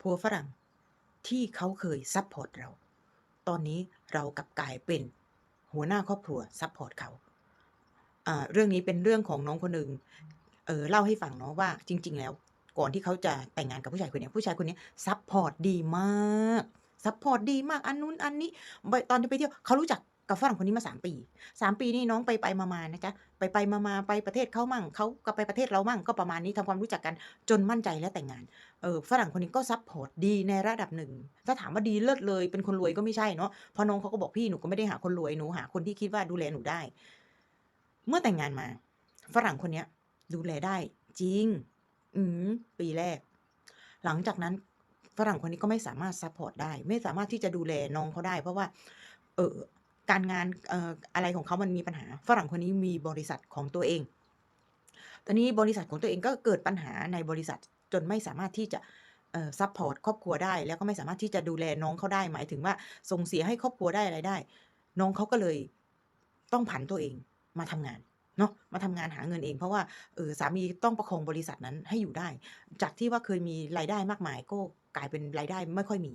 ผัวฝรั่งที่เขาเคยซัพพอร์ตเรา ตอนนี้เรากลับกลายเป็นหัวหน้าครอบครัวซัพพอร์ตเขาเรื่องนี้เป็นเรื่องของน้องคนหนึ่งเออเล่าให้ฟังเนาะว่าจริง ๆ แล้ว ก่อนที่เขาจะแต่งงานกับผู้ชายคนนี้ผู้ชายคนนี้ซัพพอร์ตดีมากซัพพอร์ตดีมากอันนู้นอันนี้ตอนที่ไปเที่ยวเขารู้จัก กับฝรั่งคนนี้มาสามปีสามปีนี่น้องไปไปมาๆนะจ๊ะไปไปมาๆไปประเทศเขามั่งเขาก็ไปประเทศเรามั่งก็ประมาณนี้ทำความรู้จักกันจนมั่นใจและแต่งงานเออฝรั่งคนนี้ก็ซัพพอร์ตดีในระดับหนึ่ง ถ้าถามว่าดีเลิศเลยเป็นคนรวยก็ไม่ใช่เนาะเพราะน้องเขาก็บอกพี่หนูก็ไม่ได้หาคนรวยหนูหาคนที่คิดว่าดูแลหนูได้ เมื่อแต่งงานมา ฝรั่งคนเนี้ย ดูแลได้ จริง อืมปีแรก หลังจากนั้นฝรั่งคนนี้ก็ไม่สามารถซัพพอร์ตได้ ไม่สามารถที่จะดูแลน้องเขาได้ เพราะว่า เออ การงานอออะไรของเขามันมีปัญหา ฝรั่งคนนี้มีบริษัทของตัวเอง ตอนนี้บริษัทของตัวเองก็เกิดปัญหาในบริษัทจนไม่สามารถที่จะซัพพอร์ตครอบครัวได้ แล้วก็ไม่สามารถที่จะดูแลน้องเขาได้ หมายถึงว่าส่งเสียให้ครอบครัวได้อะไรได้ น้องเขาก็เลยต้องผันตัวเองมาทำงานเนาะมาทำงานหาเงินเอง เพราะว่าเออสามีต้องประคองบริษัทนั้นให้อยู่ได้ จากที่ว่าเคยมีรายได้มากมายก็กลายเป็นรายได้ไม่ค่อยมี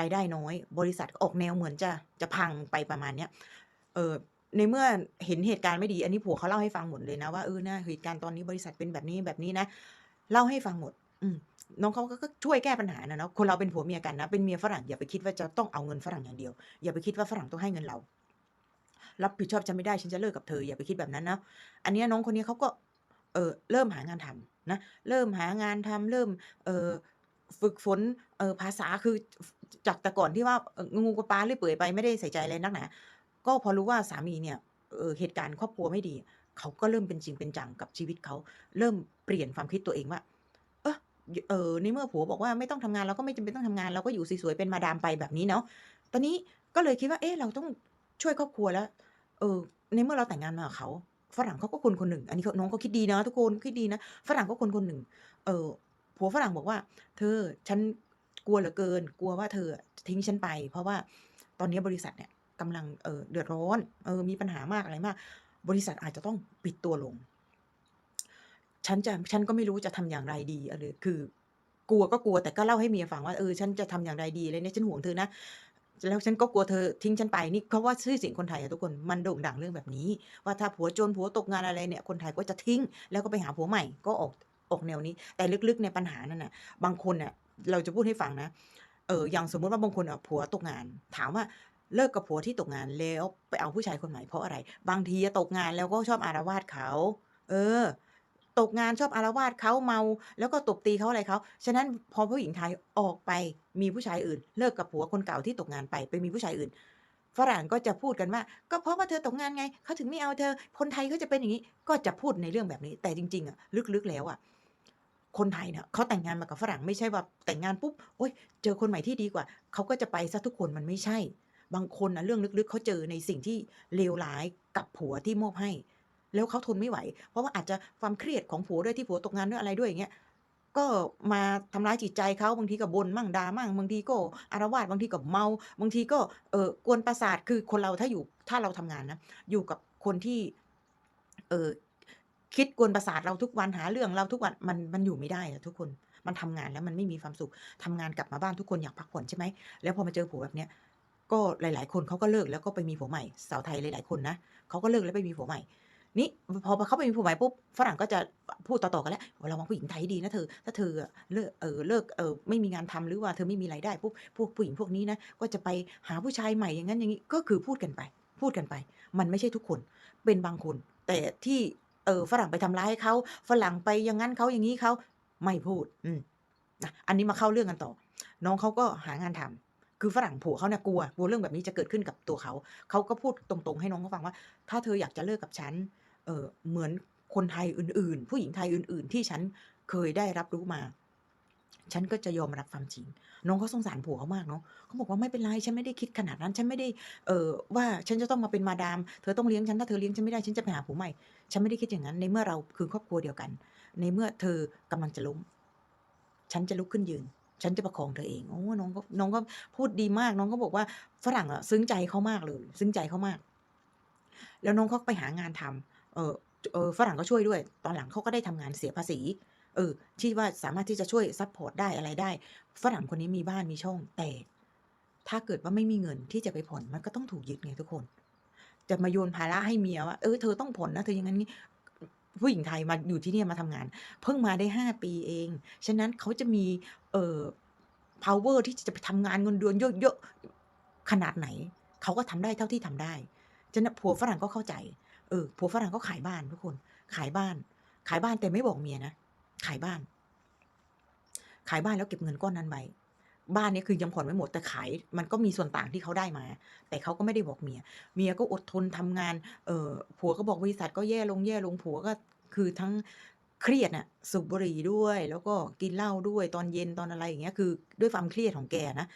รายได้น้อย บริษัทออกแนวเหมือนจะจะพังไปประมาณเนี้ยเออในเมื่อเห็นเหตุการณ์ไม่ดี อันนี้ผัวเขาเล่าให้ฟังหมดเลยนะว่าเออนะเหตุการณ์ตอนนี้บริษัทเป็นแบบนี้แบบนี้นะเล่าให้ฟังหมด อืน้องเขาก็ช่วยแก้ปัญหานะเนาะคนเราเป็นผัวเมียกันนะเป็นเมียฝรั่งอย่าไปคิดว่าจะต้องเอาเงินฝรั่งอย่างเดียว อย่าไปคิดว่าฝรั่งต้องให้เงินเรา รับผิดชอบฉันไม่ได้ฉันจะเลิกกับเธออย่าไปคิดแบบนั้นนะอันนี้น้องคนนี้เขาก็เออเริ่มหางานทำนะเริ่มหางานทำเริ่มเออ ฝึกฝนเออภาษาคือจากแต่ก่อนที่ว่าเอ่องูกับปลาเรื่อยเปื่อยไปไม่ได้ใส่ใจอะไรนักหนาก็พอรู้ว่าสามีเนี่ยเออเหตุการณ์ครอบครัวไม่ดี เขาก็เริ่มเป็นจริงเป็นจังกับชีวิตเขา เริ่มเปลี่ยนความคิดตัวเองว่า เออเออในเมื่อผัวบอกว่าไม่ต้องทำงานเราก็ไม่จำเป็นต้องทำงานเราก็อยู่สวยๆเป็นมาดามไปแบบนี้เนาะตอนนี้ก็เลยคิดว่า เอ๊ะเราต้องช่วยครอบครัวแล้ว เออ ในเมื่อเราแต่งงานมากับเขาฝรั่งเขาก็คนคนหนึ่ง อันนี้เขาน้องเขาคิดดีนะทุกคนคิดดีนะฝรั่งก็คนคนหนึ่ง เออ ผัวฝรั่งบอกว่า เธอฉันกลัวเหลือเกิน กลัวว่าเธอทิ้งฉันไป เพราะว่าตอนนี้บริษัทเนี่ยกำลังเออเดือดร้อนเออมีปัญหามากอะไรมาก บริษัทอาจจะต้องปิดตัวลง ฉันจะฉันก็ไม่รู้จะทำอย่างไรดีอะไรคือกลัวก็กลัวแต่ก็เล่าให้เมียฟังว่าเออฉันจะทำอย่างไรดีอะไรเนี่ยฉันห่วงเธอนะแล้วฉันก็กลัวเธอทิ้งฉันไปนี่เพราะว่าชื่อเสียงคนไทยอะทุกคนมันโด่งดังเรื่องแบบนี้ ว่าถ้าผัวจนผัวตกงานอะไรเนี่ยคนไทยก็จะทิ้ง แล้วก็ไปหาผัวใหม่ก็ออก ออกแนวนี้ แต่ลึกๆในปัญหานั่นน่ะ บางคนน่ะเราจะพูดให้ฟังนะ เอออย่างสมมุติว่าบางคนอะผัวตกงาน ถามว่าเลิกกับผัวที่ตกงานแล้วไปเอาผู้ชายคนใหม่เพราะอะไร บางทีอะตกงานแล้วก็ชอบอารวาสเขา เออ ตกงานชอบอารวาสเขาเมา แล้วก็ตบตีเขาอะไรเขาฉะนั้นพอผู้หญิงไทยออกไปมีผู้ชายอื่น เลิกกับผัวคนเก่าที่ตกงานไปไปมีผู้ชายอื่น ฝรั่งก็จะพูดกันว่า ก็เพราะว่าเธอตกงานไงเขาถึงไม่เอาเธอ คนไทยเขาจะเป็นอย่างนี้ ก็จะพูดในเรื่องแบบนี้ แต่จริงๆอะลึกๆแล้วอะ คนไทยเนี่ยเขาแต่งงานมากับฝรั่งไม่ใช่ว่าแต่งงานปุ๊บโอ๊ยเจอคนใหม่ที่ดีกว่าเขาก็จะไปซะทุกคนมันไม่ใช่ บางคนนะเรื่องลึกๆเขาเจอในสิ่งที่เลวร้ายกับผัวที่มอบให้ แล้วเขาทนไม่ไหว เพราะว่าอาจจะความเครียดของผัวด้วยที่ผัวตกงานด้วยอะไรด้วยอย่างเงี้ยก็มาทำร้ายจิตใจเขาบางทีก็บ่นมั่งด่ามั่งบางทีก็อารวาสบางทีก็เมาบางทีก็เออกวนประสาทคือคนเราถ้าอยู่ถ้าเราทำงานนะอยู่กับคนที่เออ คิดกวนประสาทเราทุกวันหาเรื่องเราทุกวันมันมันอยู่ไม่ได้อะทุกคนมันทำงานแล้วมันไม่มีความสุขทำงานกลับมาบ้านทุกคนอยากพักผ่อนใช่ไหมแล้วพอมาเจอผัวแบบเนี้ยก็หลาย ๆ คนเขาก็เลิกแล้วก็ไปมีผัวใหม่สาวไทยหลาย ๆ คนนะเขาก็เลิกแล้วไปมีผัวใหม่นี่พอเขาไปมีผัวใหม่ปุ๊บฝรั่งก็จะพูดต่อ ๆ กันแล้วว่าระวังผู้หญิงไทยดีนะเธอ ถ้าเธอเลิกเออเลิกเออไม่มีงานทำหรือว่าเธอไม่มีรายได้ปุ๊บพวกผู้หญิงพวกนี้นะก็จะไปหาผู้ชายใหม่อย่างนั้นอย่างนี้ก็คือพูดกันไป พูดกันไป มันไม่ใช่ทุกคนเป็นบางคน แต่ที่ เออฝรั่งไปทำร้ายเขาฝรั่งไปอย่างนั้นเขาอย่างนี้เขาไม่พูด อืมนะอันนี้มาเข้าเรื่องกันต่อ น้องเขาก็หางานทำคือฝรั่งผัวเขาเนี่ยกลัวกลัวเรื่องแบบนี้จะเกิดขึ้นกับตัวเขาเขาก็พูดตรงๆ ให้น้องเขาฟังว่า ถ้าเธออยากจะเลิกกับฉัน เออเหมือนคนไทยอื่น ๆ ผู้หญิงไทยอื่น ๆ ที่ฉันเคยได้รับรู้มา ฉันก็จะยอมรับความจริง น้องเขาสงสารผัวเขามากเนาะเขาบอกว่าไม่เป็นไรฉันไม่ได้คิดขนาดนั้น ฉันไม่ได้ เออว่าฉันจะต้องมาเป็นมาดาม เธอต้องเลี้ยงฉันถ้าเธอเลี้ยงฉันไม่ได้ฉันจะไปหาผัวใหม่ ฉันไม่ได้คิดอย่างนั้น ในเมื่อเราคือครอบครัวเดียวกัน ในเมื่อเธอกำลังจะล้ม ฉันจะลุกขึ้นยืน ฉันจะประคองเธอเอง โอ้ น้องก็น้องก็พูดดีมาก น้องก็บอกว่าฝรั่งอะซึ้งใจเขามากเลย ซึ้งใจเขามาก แล้วน้องเขาไปหางานทำเออเออฝรั่งก็ช่วยด้วย ตอนหลังเขาก็ได้ทำงานเสียภาษี เออ ที่ว่าสามารถที่จะช่วยซัปพอร์ตได้อะไรได้ ฝรั่งคนนี้มีบ้านมีช่อง แต่ ถ้าเกิดว่าไม่มีเงินที่จะไปผ่อน มันก็ต้องถูกยึดไงทุกคน จะมาโยนภาระให้เมียว่าเออเธอต้องผ่อนะเธออย่างงั้นงี้ผู้หญิงไทยมาอยู่ที่นี่มาทำงาน เพิ่งมาได้5ปีเอง ฉะนั้นเขาจะมีเอ่อเพาว์เวอร์ที่จะไปทำงานเงินเดือนเยอะๆขนาดไหน เขาก็ทำได้เท่าที่ทำได้ ฉะนั้นผัวฝรั่งก็เข้าใจ เออผัวฝรั่งก็ขายบ้านทุกคน ขายบ้าน ขายบ้านแต่ไม่บอกเมียนะ ขายบ้าน ขายบ้านแล้วเก็บเงินก้อนนั้นไว้ บ้านนี้คือยังผ่อนไม่หมดแต่ขายมันก็มีส่วนต่างที่เขาได้มา แต่เขาก็ไม่ได้บอกเมีย เมียก็อดทนทำงาน เออผัวก็บอกบริษัทก็แย่ลงแย่ลงผัวก็คือทั้งเครียดน่ะสูบบุหรี่ด้วย แล้วก็กินเหล้าด้วยตอนเย็นตอนอะไรอย่างเงี้ยคือด้วยความเครียดของแกนะ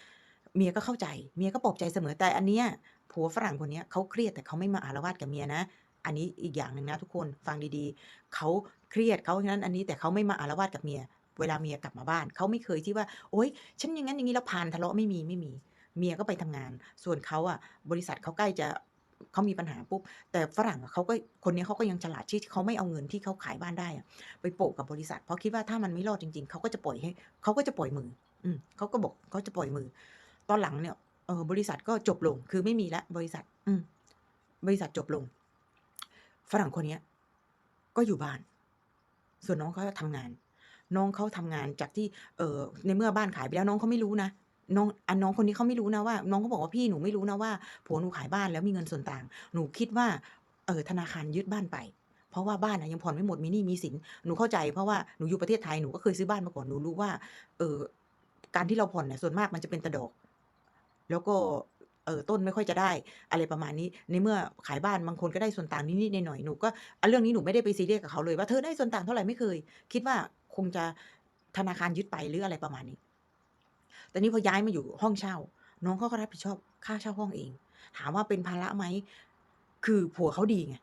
เมียก็เข้าใจ เมียก็ปลอบใจเสมอแต่อันเนี้ยผัวฝรั่งคนเนี้ยเขาเครียดแต่เขาไม่มาอาละวาดกับเมียนะ อันนี้อีกอย่างหนึ่งนะทุกคนฟังดีๆเขาเครียดเขาอย่างนั้นอันนี้แต่เขาไม่มาอาละวาดกับเมีย เวลาเมียกลับมาบ้านเขาไม่เคยที่ว่า โอ๊ยฉันอย่างงั้นอย่างงี้แล้วพาลทะเลาะไม่มีไม่มี เมียก็ไปทำงาน ส่วนเขาอะบริษัทเขาใกล้จะเขามีปัญหาปุ๊บแต่ฝรั่งเขาก็คนนี้เขาก็ยังฉลาดที่เขาไม่เอาเงินที่เขาขายบ้านได้อะไปโปะกับบริษัท เพราะคิดว่าถ้ามันไม่รอดจริงๆเขาก็จะปล่อยให้เขาก็จะปล่อยมือ อืมเขาก็บอกเขาจะปล่อยมือ ตอนหลังเนี่ยเออบริษัทก็จบลงคือไม่มีแล้วบริษัท อืมบริษัทจบลง ฝรั่งคนเนี้ย ก็อยู่บ้าน ส่วนน้องเขาทำงาน น้องเขาทำงานจากที่เออในเมื่อบ้านขายไปแล้วน้องเขาไม่รู้นะน้องอันน้องคนนี้เขาไม่รู้นะว่า น้องเขาบอกว่า"พี่หนูไม่รู้นะว่าผัวหนูขายบ้านแล้วมีเงินส่วนต่าง หนูคิดว่าเออธนาคารยึดบ้านไป เพราะว่าบ้านอะยังผ่อนไม่หมดมีหนี้มีสิน"หนูเข้าใจเพราะว่าหนูอยู่ประเทศไทยหนูก็เคยซื้อบ้านมาก่อนหนูรู้ว่า เออการที่เราผ่อนเนี่ยส่วนมากมันจะเป็นต่ดอก แล้วก็เออต้นไม่ค่อยจะได้อะไรประมาณนี้ ในเมื่อขายบ้านบางคนก็ได้ส่วนต่างนิดๆหน่อยๆหนูก็เรื่องนี้หนูไม่ได้ไปซีเรียสกับเขาเลยว่า"เธอได้ส่วนต่างเท่าไหร่?"ไม่เคย คิดว่า คงจะธนาคารยึดไปหรืออะไรประมาณนี้ แต่นี่พอย้ายมาอยู่ห้องเช่า น้องเขาก็รับผิดชอบค่าเช่าห้องเอง ถามว่าเป็นภาระไหม คือผัวเขาดีไง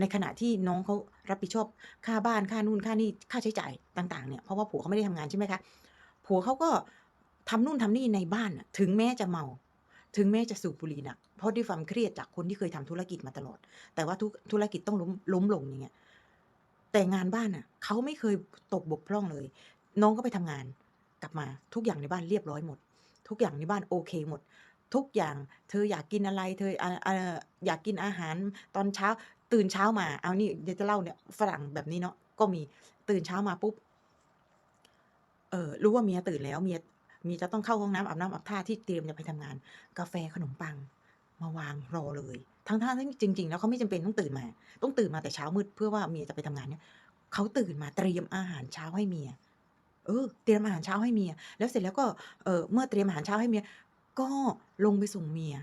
ในขณะที่น้องเขารับผิดชอบค่าบ้านค่านู่นค่านี่ค่าใช้จ่ายต่าง ๆเนี่ย เพราะว่าผัวเขาไม่ได้ทำงานใช่ไหมคะ ผัวเขาก็ทำนู่นทำนี่ในบ้านถึงแม้จะเมา ถึงแม้จะสูบบุหรี่หนักเพราะด้วยความเครียดจากคนที่เคยทำธุรกิจมาตลอด แต่ว่าทุกธุรกิจต้องล้มล้มลงอย่างเงี้ย แต่งานบ้านน่ะเขาไม่เคยตกบกพร่องเลย น้องก็ไปทำงานกลับมาทุกอย่างในบ้านเรียบร้อยหมด ทุกอย่างในบ้านโอเคหมด ทุกอย่างเธออยากกินอะไร เธออออยากกินอาหารตอนเช้า ตื่นเช้ามา เอานี่เดี๋ยวจะเล่าเนี่ยฝรั่งแบบนี้เนาะก็มีตื่นเช้ามาปุ๊บเอ่อรู้ว่าเมียตื่นแล้วเมียเมียจะต้องเข้าห้องน้ำอาบน้ำอาบท่าที่เตรียมจะไปทำงาน กาแฟขนมปัง มาวางรอเลย ทั้งๆที่จริง ๆ แล้วเขาไม่จำเป็นต้องตื่นมา ต้องตื่นมาแต่เช้ามืดเพื่อว่าเมียจะไปทำงานเนี่ยเขาตื่นมาเตรียมอาหารเช้าให้เมีย เออ เตรียมอาหารเช้าให้เมีย แล้วเสร็จแล้วก็เออเมื่อเตรียมอาหารเช้าให้เมีย ก็ลงไปส่งเมีย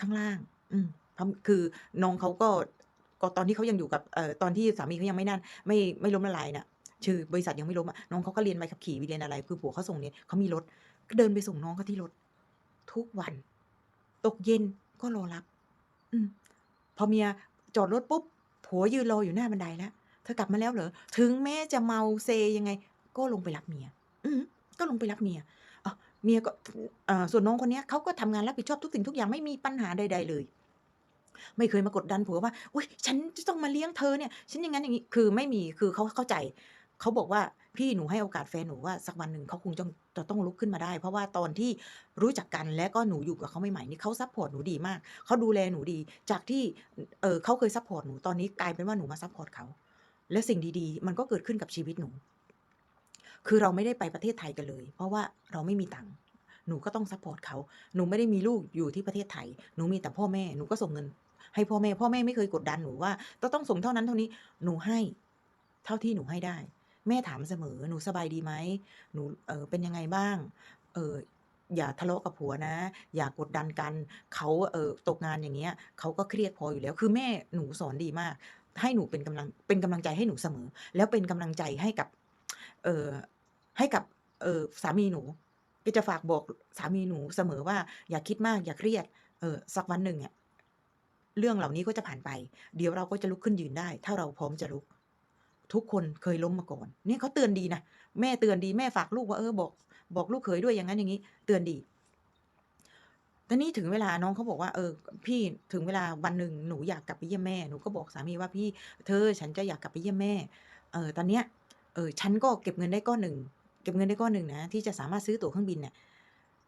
ข้างล่าง อืมคือน้องเขาก็ก็ตอนที่เขายังอยู่กับเอ่อตอนที่สามีเขายังไม่นั่น ไม่ไม่ล้มละลายน่ะคือบริษัทยังไม่ล้มอะน้องเขาก็เรียนใบขับขี่เรียนอะไร คือผัวเขาส่งเรียเขามีรถ ก็เดินไปส่งน้องเขาที่รถ ทุกวัน ตกเย็นก็รอรับ อืม พอเมียจอดรถปุ๊บ ผัวยืนรออยู่หน้าบันไดแล้ว"เธอกลับมาแล้วเหรอ?"ถึงแม้จะเมาเซยังไง ก็ลงไปรับเมีย อืก็ลงไปรับเมียอ้าวเมียก็ส่วนน้องคนนี้เขาก็ทำงานรับผิดชอบทุกสิ่งทุกอย่างไม่มีปัญหาใด ๆ เลย ไม่เคยมากดดันผัวว่า"อุ๊ยฉันจะต้องมาเลี้ยงเธอเนี่ย ฉันอย่างงั้นอย่างงี้"คือไม่มี คือเขาเข้าใจ เขาบอกว่า" พี่หนูให้โอกาสแฟนหนูว่าสักวันหนึ่งเขาคงจ้องจะต้องลุกขึ้นมาได้"เพราะว่าตอนที่รู้จักกันและก็หนูอยู่กับเขาใหม่ๆนี่เขาซัปพอร์ตหนูดีมากเขาดูแลหนูดี จากที่เออเขาเคยซัปพอร์ตหนูตอนนี้กลายเป็นว่าหนูมาซัปพอร์ตเขาและสิ่งดีๆ มันก็เกิดขึ้นกับชีวิตหนู คือเราไม่ได้ไปประเทศไทยกันเลย เพราะว่าเราไม่มีตังค์หนูก็ต้องซัปพอร์ตเขาหนูไม่ได้มีลูกอยู่ที่ประเทศไทย หนูมีแต่พ่อแม่หนูก็ส่งเงิน ให้พ่อแม่ พ่อแม่ไม่เคยกดดันหนูว่าจะต้องส่งเท่านั้นเท่านี้หนูให้ เท่าที่หนูให้ได้ แม่ถามเสมอ"หนูสบายดีไหม?หนูเออเป็นยังไงบ้าง?เอออย่าทะเลาะกับผัวนะ อย่ากดดันกัน"เขาเออตกงานอย่างเงี้ยเขาก็เครียดพออยู่แล้ว คือแม่หนูสอนดีมาก ให้หนูเป็นกำลังเป็นกำลังใจให้หนูเสมอ แล้วเป็นกำลังใจให้กับ เออให้กับเออสามีหนู ก็จะฝากบอกสามีหนูเสมอว่า"อย่าคิดมากอย่าเครียด เออสักวันหนึ่งอะเรื่องเหล่านี้ก็จะผ่านไป เดี๋ยวเราก็จะลุกขึ้นยืนได้ ถ้าเราพร้อมจะลุก" ทุกคนเคยล้มมาก่อนเนี่ยเขาเตือนดีนะแม่เตือนดีแม่ฝากลูกว่า"เออบอก บอกลูกเขยด้วย"อย่างงั้นอย่างงี้ เตือนดีทีนี้ถึงเวลาน้องเขาบอกว่า"เออ พี่ถึงเวลาวันหนึ่งหนูอยากกลับไปเยี่ยมแม่"หนูก็บอกสามีว่า"พี่เธอฉันจะอยากกลับไปเยี่ยมแม่เออตอนเนี้ยเออฉันก็เก็บเงินได้ก้อนหนึ่งเก็บเงินได้ก้อนหนึ่งนะที่จะสามารถซื้อตั๋วเครื่องบินเนี่ย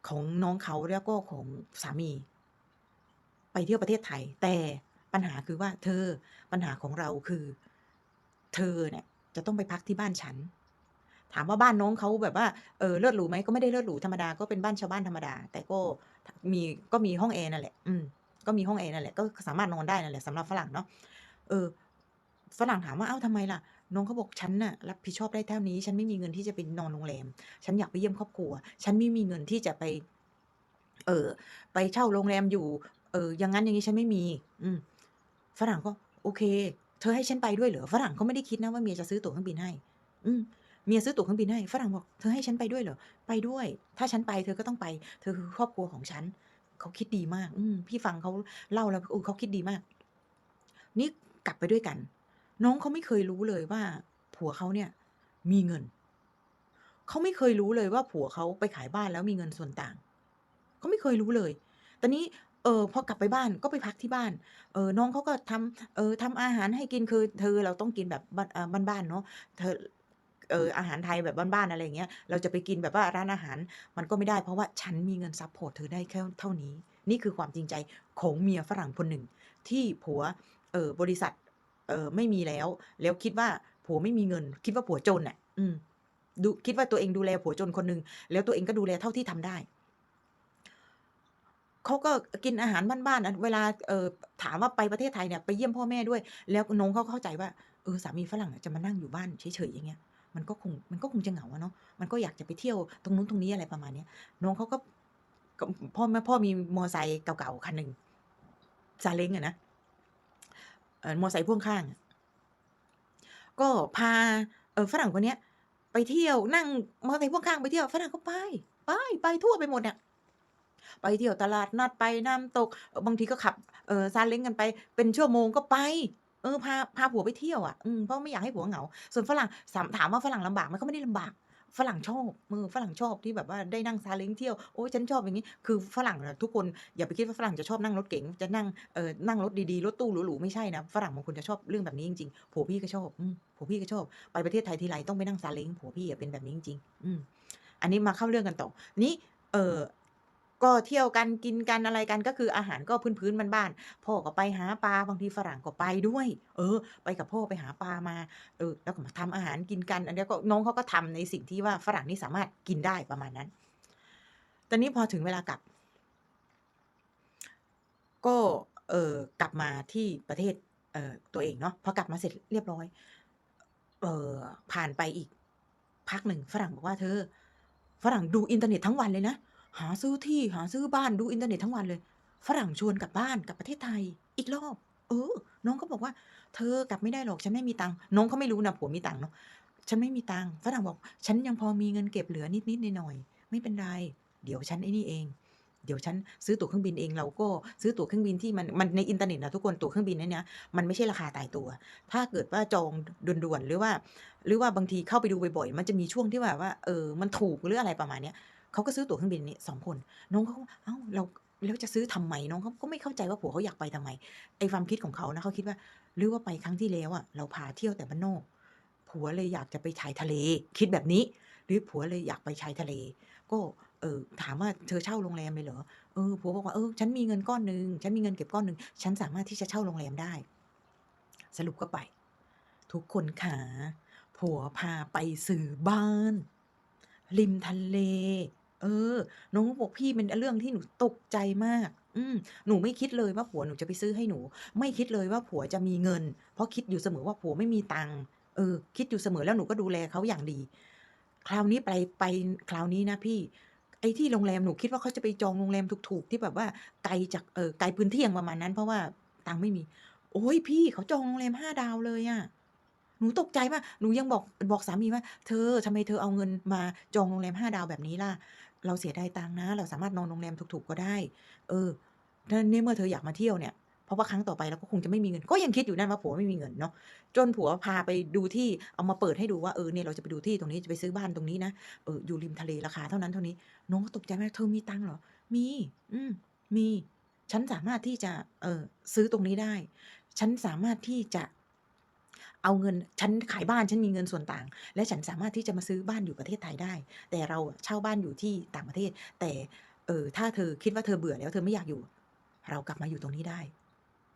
ของน้องเขาแล้วก็ของสามี ไปเที่ยวประเทศไทย แต่ปัญหาคือว่าเธอปัญหาของเราคือ เธอเนี่ยจะต้องไปพักที่บ้านฉัน ถามว่าบ้านน้องเขาแบบว่าเออเลิศหรูไหมก็ไม่ได้เลิศหรูธรรมดาก็เป็นบ้านชาวบ้านธรรมดา แต่ก็มีก็มีห้องแอร์นั่นแหละ อืมก็มีห้องแอร์นั่นแหละก็สามารถนอนได้นั่นแหละสำหรับฝรั่งเนาะเออฝรั่งถามว่าเอ้าทำไมล่ะ น้องเขาบอกฉันน่ะรับผิดชอบได้เท่านี้ ฉันไม่มีเงินที่จะไปนอนโรงแรม ฉันอยากไปเยี่ยมครอบครัว ฉันไม่มีเงินที่จะไป เออไปเช่าโรงแรมอยู่ เอออย่างนั้นอย่างนี้ฉันไม่มี อืมฝรั่งก็ โอเค ธอให้ฉันไปด้วยเหรอฝรั่งเขาไม่ได้คิดนะว่าเมียจะซื้อตั๋วเครื่องบินให้ อืมเมียซื้อตั๋วเครื่องบินให้ฝรั่งบอกเธอให้ฉันไปด้วยเหรอไปด้วย ถ้าฉันไปเธอก็ต้องไป เธอคือครอบครัวของฉันเขาคิดดีมาก อืพี่ฟังเขาเล่าแล้วเออเขาคิดดีมาก นี่กลับไปด้วยกัน น้องเขาไม่เคยรู้เลยว่า ผัวเขาเนี่ย มีเงินเขาไม่เคยรู้เลยว่าผัวเขาไปขายบ้านแล้วมีเงินส่วนต่างเขาไม่เคยรู้เลยตอนนี้ เออพอกลับไปบ้านก็ไปพักที่บ้าน เออน้องเขาก็ทำเออทำอาหารให้กินคือ เธอเราต้องกินแบบบ้านอ่าบ้านๆเนาะเธอเอออาหารไทยแบบบ้านๆอะไรอย่างเงี้ยเราจะไปกินแบบว่าร้านอาหาร มันก็ไม่ได้เพราะว่าฉันมีเงินซัพพอร์ตเธอได้แค่เท่านี้ นี่คือความจริงใจของเมียฝรั่งคนหนึ่ง ที่ผัวเออบริษัทเออไม่มีแล้ว แล้วคิดว่าผัวไม่มีเงิน คิดว่าผัวจนน่ะ อืมดูคิดว่าตัวเองดูแลผัวจนคนหนึ่งแล้วตัวเองก็ดูแลเท่าที่ทำได้ เขาก็กินอาหารบ้านๆอะเวลาเออถามว่าไปประเทศไทยเนี่ยไปเยี่ยมพ่อแม่ด้วย แล้วน้องเขาเข้าใจว่าเออสามีฝรั่งจะมานั่งอยู่บ้านเฉยๆอย่างเงี้ยมันก็คงมันก็คงจะเหงาเนาะมันก็อยากจะไปเที่ยวตรงนู้นตรงนี้อะไรประมาณเนี้ยน้องเขาก็พ่อแม่พ่อมีมอไซค์เก่าๆคันหนึ่งซาเล้งอะนะมอไซค์พ่วงข้าง ก็พาเออฝรั่งคนเนี้ย ไปเที่ยวนั่งมอไซค์พ่วงข้างไปเที่ยวฝรั่งก็ไป ไปไปทั่วไปหมดเนี่ย ไปเที่ยวตลาดนัดไปน้ำตก บางทีก็ขับเออซาเล้งกันไป เป็นชั่วโมงก็ไปเออพาพาผัวไปเที่ยวอะเพราะไม่อยากให้ผัวเหงา ส่วนฝรั่งถามว่าฝรั่งลำบากไหมก็ไม่ได้ลำบากฝรั่งชอบเออฝรั่งชอบที่แบบว่าได้นั่งซาเล้งเที่ยวโอ๊ยฉันชอบอย่างงี้คือฝรั่งทุกคนอย่าไปคิดว่าฝรั่งจะชอบนั่งรถเก๋งจะนั่งเอ่อนั่งรถดีๆรถตู้หรูๆไม่ใช่นะฝรั่งบางคนจะชอบเรื่องแบบนี้จริงๆผัวพี่ก็ชอบผัวพี่ก็ชอบไปประเทศไทยทีไรต้องไปนั่งซาเล้งผัวพี่อะเป็นแบบนี้จริงๆอันนี้มาเข้าเรื่องกันต่อนี้เอ่อ ก็เที่ยวกันกินกันอะไรกันก็คืออาหารก็พื้นๆบ้านๆพ่อก็ไปหาปลาบางทีฝรั่งก็ไปด้วย เออ ไปกับพ่อไปหาปลามาเออแล้วก็มาทำอาหารกินกัน อันนี้ก็น้องเขาก็ทำในสิ่งที่ว่าฝรั่งนี่สามารถกินได้ประมาณนั้น ตอนนี้พอถึงเวลากลับ ก็เออกลับมาที่ประเทศเออตัวเองเนาะพอกลับมาเสร็จเรียบร้อยเออผ่านไปอีกพักหนึ่งฝรั่งบอกว่าเธอ ฝรั่งดูอินเทอร์เน็ตทั้งวันเลยนะ หาซื้อที่หาซื้อบ้านดูอินเทอร์เน็ตทั้งวันเลย ฝรั่งชวนกลับบ้านกลับประเทศไทย อีกรอบ เออ น้องก็บอกว่า เธอกลับไม่ได้หรอกฉันไม่มีตังค์น้องเขาไม่รู้นะผัวมีตังค์เนาะฉันไม่มีตังค์ฝรั่งบอก ฉันยังพอมีเงินเก็บเหลือนิดๆหน่อยๆไม่เป็นไร เดี๋ยวฉันไอ้นี่เอง เดี๋ยวฉันซื้อตั๋วเครื่องบินเองเราก็ซื้อตั๋วเครื่องบินที่มันมันในอินเทอร์เน็ตนะทุกคนตั๋วเครื่องบินเนี่ยนะมันไม่ใช่ราคาตายตัว ถ้าเกิดว่าจองด่วนๆหรือว่า หรือว่าบางทีเข้าไปดูบ่อยๆมันจะมีช่วงที่แบบว่าเออมันถูกหรืออะไรประมาณเนี้ย เขาก็ซื้อตั๋วเครื่องบินนี่สองคน น้องเขาก็เอ้าเราแล้วจะซื้อทำไมน้องเขาก็ไม่เข้าใจว่าผัวเขาอยากไปทำไมไอ้ความคิดของเขานะเขาคิดว่าหรือว่าไปครั้งที่แล้วอะเราพาเที่ยวแต่บ้านนอกผัวเลยอยากจะไปชายทะเล คิดแบบนี้ หรือผัวเลยอยากไปชายทะเล ก็เออถามว่าเธอเช่าโรงแรมเลยเหรอเออผัวบอกว่าเออฉันมีเงินก้อนหนึ่งฉันมีเงินเก็บก้อนหนึ่งฉันสามารถที่จะเช่าโรงแรมได้ สรุปก็ไป ทุกคนขาผัวพาไปซื้อบ้าน ริมทะเล เออ น้องบอกพี่เป็นเรื่องที่หนูตกใจมาก อืมหนูไม่คิดเลยว่าผัวหนูจะไปซื้อให้หนู ไม่คิดเลยว่าผัวจะมีเงิน เพราะคิดอยู่เสมอว่าผัวไม่มีตังค์เออ คิดอยู่เสมอแล้วหนูก็ดูแลเขาอย่างดี คราวนี้ไปไปคราวนี้นะพี่ไอ้ที่โรงแรมหนูคิดว่าเขาจะไปจองโรงแรมถูกๆ ที่แบบว่าไกลจากเออไกลพื้นที่อย่างประมาณนั้น เพราะว่าตังค์ไม่มี โอ้ยพี่เขาจองโรงแรมห้าดาวเลยอะหนูตกใจมากหนูยังบอกบอกสามีว่า เธอทำไมเธอเอาเงินมาจองโรงแรมห้าดาวแบบนี้ล่ะ เราเสียดายตังค์นะ เราสามารถนอนโรงแรมถูกๆก็ได้ เออถ้าในเมื่อเธออยากมาเที่ยวเนี่ยเพราะว่าครั้งต่อไปเราก็คงจะไม่มีเงิน ก็ยังคิดอยู่นั่นว่าผัวไม่มีเงินเนาะจนผัวพาไปดูที่เอามาเปิดให้ดูว่าเออเนี่ยเราจะไปดูที่ตรงนี้จะไปซื้อบ้านตรงนี้นะเอออยู่ริมทะเลราคาเท่านั้นเท่านี้น้องก็ตกใจมากเธอมีตังค์เหรอ มี อืมมี ฉันสามารถที่จะเออซื้อตรงนี้ได้ ฉันสามารถที่จะ เอาเงินฉันขายบ้านฉันมีเงินส่วนต่าง และฉันสามารถที่จะมาซื้อบ้านอยู่ประเทศไทยได้ แต่เราเช่าบ้านอยู่ที่ต่างประเทศ แต่เออถ้าเธอคิดว่าเธอเบื่อแล้วเธอไม่อยากอยู่ เรากลับมาอยู่ตรงนี้ได้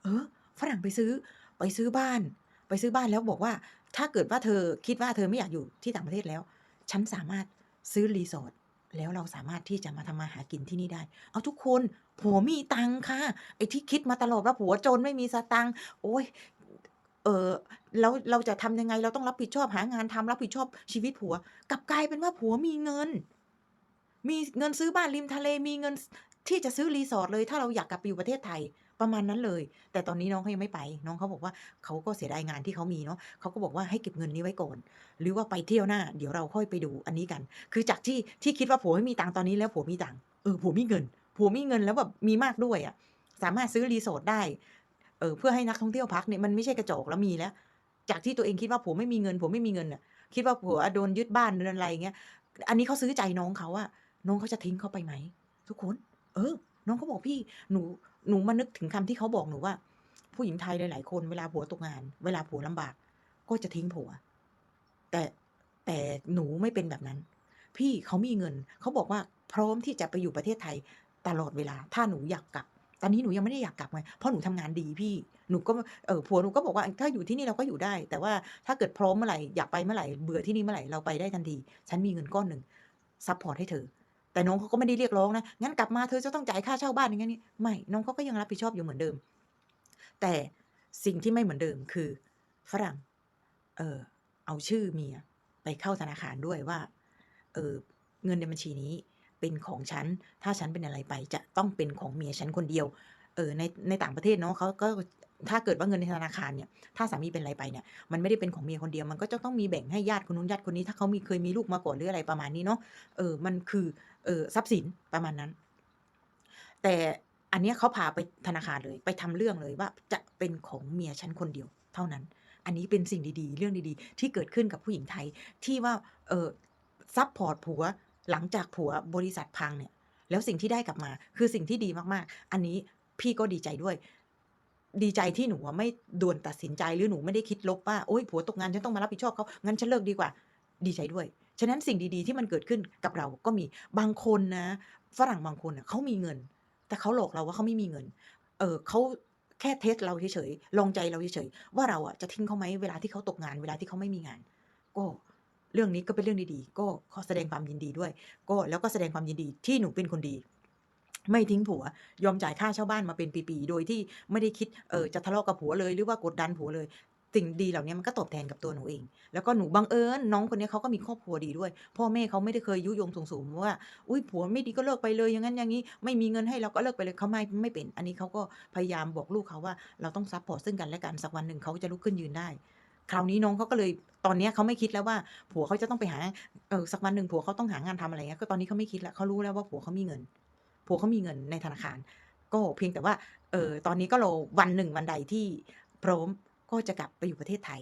เออฝรั่งไปซื้อไปซื้อบ้าน ไปซื้อบ้านแล้วบอกว่า ถ้าเกิดว่าเธอคิดว่าเธอไม่อยากอยู่ที่ต่างประเทศแล้ว ฉันสามารถซื้อ resort แล้วเราสามารถที่จะมาทำมาหากินที่นี่ได้ เอาทุกคนผัวมีตังค์ค่ะ ไอ้ที่คิดมาตลอดว่าผัวจนไม่มีสตังค์โอ๊ย ออแล้วเราจะทำยังไงเราต้องรับผิดชอบหางานทำรับผิดชอบชีวิตผัวกลับกลายเป็นว่าผัวมีเงิน มีเงินซื้อบ้านริมทะเลมีเงินที่จะซื้อ resort เลย ถ้าเราอยากกลับไปอยู่ประเทศไทยประมาณนั้นเลย แต่ตอนนี้น้องเขายังไม่ไป น้องเขาบอกว่าเขาก็เสียดายงานที่เขามีเนาะเขาก็บอกว่าให้เก็บเงินนี้ไว้ก่อน หรือว่าไปเที่ยวหน้า เดี๋ยวเราค่อยไปดูอันนี้กัน คือจากที่ที่คิดว่าผัวไม่มีตังค์ตอนนี้แล้วผัวมีตังค์เออผัวมีเงินผัวมีเงินแล้วแบบมีมากด้วยอะสามารถซื้อ resort ได้ เออเพื่อให้นักท่องเที่ยวพักเนี่ยมันไม่ใช่กระจอกแล้วมีแล้ว จากที่ตัวเองคิดว่าผัวไม่มีเงินผัวไม่มีเงินน่ะคิดว่าผัวโดนยึดบ้านโดนอะไรเงี้ยอันนี้เขาซื้อใจน้องเขาอะน้องเขาจะทิ้งเขาไปไหมทุกคน เออ น้องเขาบอก"พี่หนูหนูมานึกถึงคำที่เขาบอกหนูว่า ผู้หญิงไทยหลายๆคนเวลาผัวตกงาน เวลาผัวลำบาก ก็จะทิ้งผัว แต่แต่หนูไม่เป็นแบบนั้น พี่เขามีเงิน เขาบอกว่าพร้อมที่จะไปอยู่ประเทศไทยตลอดเวลา ถ้าหนูอยากกลับ ตอนนี้หนูยังไม่ได้อยากกลับไงเพราะหนูทำงานดีพี่หนูก็เออผัวหนูก็บอกว่า"ถ้าอยู่ที่นี่เราก็อยู่ได้ แต่ว่าถ้าเกิดพร้อมเมื่อไหร่อยากไปเมื่อไหร่เบื่อที่นี่เมื่อไหร่เราไปได้ทันที ฉันมีเงินก้อนหนึ่งซัปพอร์ตให้เธอ"แต่น้องเขาก็ไม่ได้เรียกร้องนะ"งั้นกลับมาเธอจะต้องจ่ายค่าเช่าบ้าน"อย่างนี้ไม่น้องเขาก็ยังรับผิดชอบอยู่เหมือนเดิม แต่สิ่งที่ไม่เหมือนเดิมคือฝรั่ง เออเอาชื่อเมียไปเข้าธนาคารด้วยว่า เออเงินในบัญชีนี้ เป็นของฉัน ถ้าฉันเป็นอะไรไปจะต้องเป็นของเมียฉันคนเดียว เออในในต่างประเทศเนาะเขาก็ถ้าเกิดว่าเงินในธนาคารเนี่ย ถ้าสามีเป็นอะไรไปเนี่ย มันไม่ได้เป็นของเมียคนเดียว มันก็จะต้องมีแบ่งให้ญาติคนนู้นญาติคนนี้ ถ้าเขามีเคยมีลูกมาก่อนหรืออะไรประมาณนี้เนาะ เออ มันคือ เออทรัพย์สินประมาณนั้น แต่อันนี้เขาพาไปธนาคารเลย ไปทำเรื่องเลยว่าจะเป็นของเมียฉันคนเดียว เท่านั้น อันนี้เป็นสิ่งดีๆ เรื่องดีๆ ที่เกิดขึ้นกับผู้หญิงไทยที่ว่า เออซัปพอร์ตผัว หลังจากผัวบริษัทพังเนี่ย แล้วสิ่งที่ได้กลับมา คือสิ่งที่ดีมากๆ อันนี้พี่ก็ดีใจด้วย ดีใจที่หนูไม่ด่วนตัดสินใจหรือหนูไม่ได้คิดลบว่า"โอ๊ยผัวตกงานฉันต้องมารับผิดชอบเขางั้นฉันเลิกดีกว่า"ดีใจด้วยฉะนั้นสิ่งดีๆที่มันเกิดขึ้นกับเราก็มีบางคนนะ ฝรั่งบางคนน่ะเขามีเงิน แต่เขาหลอกเราว่าเขาไม่มีเงิน เออเขาแค่เทสเราเฉยๆลองใจเราเฉยๆว่าเราอะจะทิ้งเขาไหมเวลาที่เขาตกงานเวลาที่เขาไม่มีงาน ก็ เรื่องนี้ก็เป็นเรื่องดีๆ ก็ขอแสดงความยินดีด้วย ก็แล้วก็แสดงความยินดีที่หนูเป็นคนดี ไม่ทิ้งผัว ยอมจ่ายค่าเช่าบ้านมาเป็นปีๆ โดยที่ไม่ได้คิดเอ่อจะทะเลาะกับผัวเลยหรือว่ากดดันผัวเลยสิ่งดีเหล่าเนี้ยมันก็ตอบแทนกับตัวหนูเอง แล้วก็หนูบังเอิญน้องคนเนี้ยเขาก็มีครอบครัวดีด้วย พ่อแม่เขาไม่ได้เคยยุยงส่งเสริมว่า"อุ๊ยผัวไม่ดีก็เลิกไปเลยอย่างงั้นอย่างงี้ ไม่มีเงินให้เราก็เลิกไปเลย"เขาไม่ไม่เป็น อันนี้เขาก็พยายามบอกลูกเขาว่าเราต้องซัปพอร์ตซึ่งกันและกันสักวันหนึ่งเขาจะลุกขึ้นยืนได้ คราวนี้น้องเขาก็เลยตอนนี้เขาไม่คิดแล้วว่า ผัวเขาจะต้องไปหาเออสักวันหนึ่งผัวเขาต้องหางานทำอะไรเงี้ยก็ตอนนี้เขาไม่คิดแล้วเขารู้แล้วว่าผัวเขามีเงิน ผัวเขามีเงินในธนาคาร ก็เพียงแต่ว่าเออตอนนี้ก็รอวันหนึ่งวันใดที่พร้อมก็จะกลับไปอยู่ประเทศไทย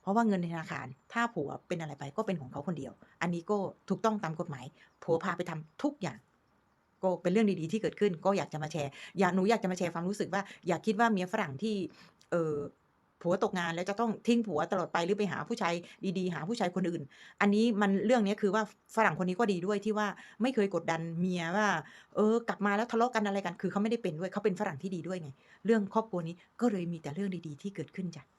เพราะว่าเงินในธนาคาร ถ้าผัวเป็นอะไรไปก็เป็นของเขาคนเดียว อันนี้ก็ถูกต้องตามกฎหมาย ผัวพาไปทำทุกอย่างก็เป็นเรื่องดีๆที่เกิดขึ้นก็อยากจะมาแชร์ อยากหนูอยากจะมาแชร์ความรู้สึกว่า อย่าคิดว่าเมียฝรั่งที่ เออ ผัวตกงานแล้วจะต้องทิ้งผัวตลอดไปหรือไปหาผู้ชายดีๆ หาผู้ชายคนอื่น อันนี้มันเรื่องนี้คือว่าฝรั่งคนนี้ก็ดีด้วยที่ว่าไม่เคยกดดันเมียว่า เออกลับมาแล้วทะเลาะกันอะไรกัน คือเขาไม่ได้เป็นด้วยเขาเป็นฝรั่งที่ดีด้วยไง เรื่องครอบครัวนี้ก็เลยมีแต่เรื่องดีๆ ที่เกิดขึ้นจ้ะ